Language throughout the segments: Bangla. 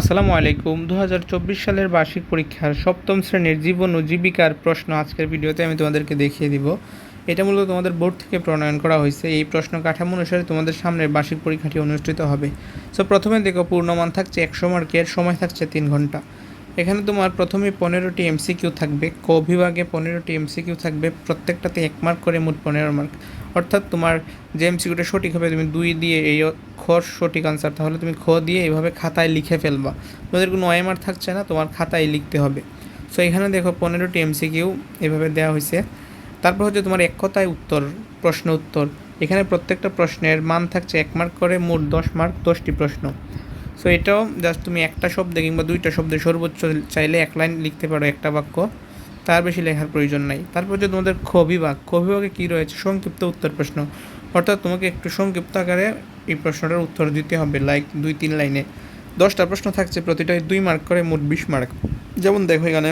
আসসালামু আলাইকুম। দু হাজার চব্বিশ সালের বার্ষিক পরীক্ষার সপ্তম শ্রেণির জীবন ও জীবিকার প্রশ্ন আজকের ভিডিওতে আমি তোমাদেরকে দেখিয়ে দিব। এটা মূলত তোমাদের বোর্ড থেকে প্রণয়ন করা হয়েছে। এই প্রশ্ন কাঠামো অনুসারে তোমাদের সামনের বার্ষিক পরীক্ষাটি অনুষ্ঠিত হবে। সো প্রথমে দেখো, পূর্ণমান থাকছে একশো মার্কের, সময় থাকছে তিন ঘণ্টা। এখানে তোমার প্রথমে পনেরোটি এমসিকিউ থাকবে, ক বিভাগে পনেরোটি এমসিকিউ থাকবে, প্রত্যেকটাতে এক মার্ক করে মোট পনেরো মার্ক অর্থাৎ তোমার যে এমসিকিউটা সঠিক হবে, তুমি দুই দিয়ে এই খ সঠিক আনসার তাহলে তুমি খ দিয়ে এইভাবে খাতায় লিখে ফেলবা। তোমাদের কোনো ওএমআর থাকছে না, তোমার খাতায় লিখতে হবে। সো এখানে দেখো পনেরোটি এমসিকিউ এভাবে দেওয়া হয়েছে। তারপর হচ্ছে তোমার এক কথায় উত্তর, প্রশ্ন উত্তর। এখানে প্রত্যেকটা প্রশ্নের মান থাকছে এক মার্ক করে মোট দশ মার্ক দশটি প্রশ্ন। সো এটাও জাস্ট তুমি একটা শব্দে কিংবা দুইটা শব্দে সর্বোচ্চ চাইলে এক লাইন লিখতে পারো একটা বাক্য। তার বেশি লেখার প্রয়োজন নাই। তারপর যে তোমাদের খ বিভাগ, খ বিভাগে কী রয়েছে? সংক্ষিপ্ত উত্তর প্রশ্ন। অর্থাৎ তোমাকে একটু সংক্ষিপ্ত আকারে এই প্রশ্নটার উত্তর দিতে হবে লাইক দুই তিন লাইনে। দশটা প্রশ্ন থাকছে, প্রতিটায় দুই মার্ক করে মোট বিশ মার্ক যেমন দেখো এখানে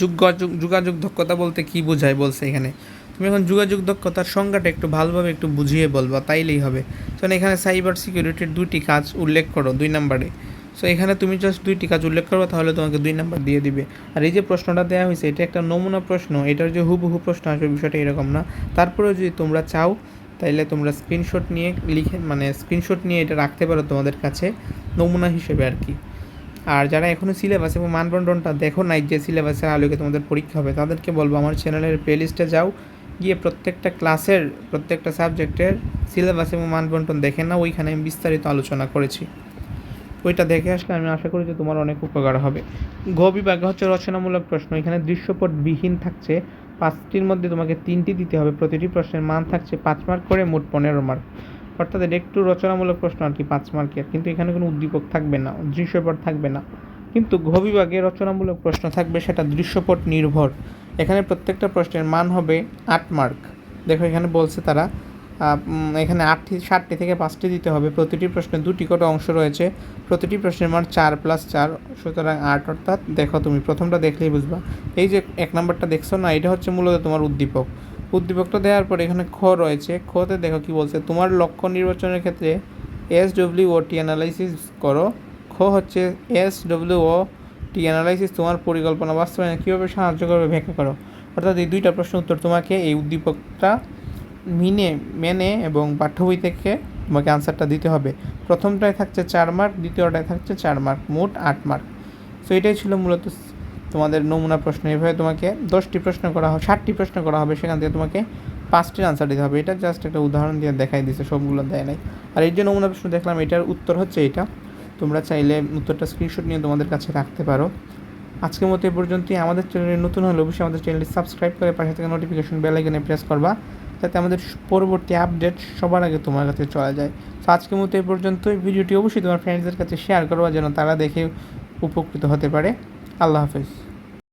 যোগাযোগ যোগাযোগ দক্ষতা বলতে কি বোঝায় বলছে এখানে। তুমি এখন যোগাযোগ দক্ষতার সংজ্ঞাটা একটু ভালোভাবে একটু বুঝিয়ে বলবা, তাইলেই হবে। কারণ এখানে সাইবার সিকিউরিটির দুইটি কাজ উল্লেখ করো, দুই নাম্বারে। সো এখানে তুমি জাস্ট দুইটি কাজ উল্লেখ করো তাহলে তোমাকে দুই নাম্বার দিয়ে দিবে। আর এই যে প্রশ্নটা দেওয়া হয়েছে, এটা একটা নমুনা প্রশ্ন, এটার যে হুবহু প্রশ্ন আসবে, বিষয়টা এরকম না। তারপরেও যদি তোমরা চাও, তাইলে তোমরা স্ক্রিনশট নিয়ে লিখে মানে স্ক্রিনশট নিয়ে এটা রাখতে পারো তোমাদের কাছে, নমুনা হিসেবে আর কি। আর যারা এখনও সিলেবাস এবং মানবন্টনটা দেখো নাই যে সিলেবাসের আলোকে তোমাদের পরীক্ষা হবে, তাদেরকে বলব আমার চ্যানেলের প্লেলিস্টে যাও গিয়ে প্রত্যেকটা ক্লাসের, প্রত্যেকটা সাবজেক্টের সিলেবাস এবং মানবন্টন দেখে না ওইখানে আমি বিস্তারিত আলোচনা করেছি। ওইটা দেখে আসলে আমি আশা করি যে তোমার অনেক উপকার হবে। ঘ বিভাগে হচ্ছে রচনামূলক প্রশ্ন, এখানে দৃশ্যপট বিহীন থাকছে, পাঁচটির মধ্যে তোমাকে তিনটি দিতে হবে, প্রতিটি প্রশ্নের মান থাকছে পাঁচ মার্ক করে, মোট পনেরো মার্ক। অর্থাৎ এটা একটু রচনামূলক প্রশ্ন আর কি, পাঁচ মার্কের কিন্তু এখানে কোনো উদ্দীপক থাকবে না, দৃশ্যপট থাকবে না। কিন্তু ঘ বিভাগে রচনামূলক প্রশ্ন থাকবে, সেটা দৃশ্যপট নির্ভর। এখানে প্রত্যেকটা প্রশ্নের মান হবে আট মার্ক। দেখো এখানে বলছে তারা এখানে আটটি ষাটটি থেকে পাঁচটি দিতে হবে। প্রতিটি প্রশ্নে দুটি করে অংশ রয়েছে। প্রতিটি প্রশ্নের মান চার প্লাস চার, সুতরাং আট অর্থাৎ দেখো তুমি প্রথমটা দেখলেই বুঝবা। এই যে এক নম্বরটা দেখছ না, এটা হচ্ছে মূলত তোমার উদ্দীপক। উদ্দীপকটা দেওয়ার পর এখানে খ রয়েছে। খতে দেখো কি বলছে, তোমার লক্ষ্য নির্বাচনের ক্ষেত্রে S W O T analysis করো। খ হচ্ছে S W O T analysis তোমার পরিকল্পনা বাস্তবায়নে কীভাবে সাহায্য করবে ব্যাখ্যা করো। অর্থাৎ এই দুইটা প্রশ্ন উত্তর তোমাকে এই উদ্দীপকটা মিনে, মেনে এবং পাঠ্য বই থেকে তোমাকে আনসারটা দিতে হবে। প্রথমটায় থাকছে চার মার্ক দ্বিতীয়টায় থাকছে চার মার্ক মোট আট মার্ক সো এটাই ছিল মূলত তোমাদের নমুনা প্রশ্ন। এভাবে তোমাকে দশটি প্রশ্ন করা হবে, ষাটটি প্রশ্ন করা হবে, সেখান থেকে তোমাকে পাঁচটির আনসার দিতে হবে। এটা জাস্ট একটা উদাহরণ দিয়ে দেখাই দিছে, সবগুলো দেয় নাই। আর এই যে নমুনা প্রশ্ন দেখলাম, এটার উত্তর হচ্ছে এটা। তোমরা চাইলে উত্তরটা স্ক্রিনশট নিয়ে তোমাদের কাছে রাখতে পারো। আজকের মতো এ পর্যন্তই। আমাদের চ্যানেলে নতুন হলে অবশ্যই আমাদের চ্যানেলটি সাবস্ক্রাইব করে পাশে থেকে নোটিফিকেশন বেল আইকনে প্রেস করবা, যাতে আমাদের পরবর্তী আপডেট সবার আগে তোমার কাছে চলে যায়। তো আজকের মতো এ পর্যন্তই। ভিডিওটি অবশ্যই তোমার ফ্রেন্ডসদের কাছে শেয়ার করবা, যেন তারা দেখে উপকৃত হতে পারে। আল্লাহ হাফেজ।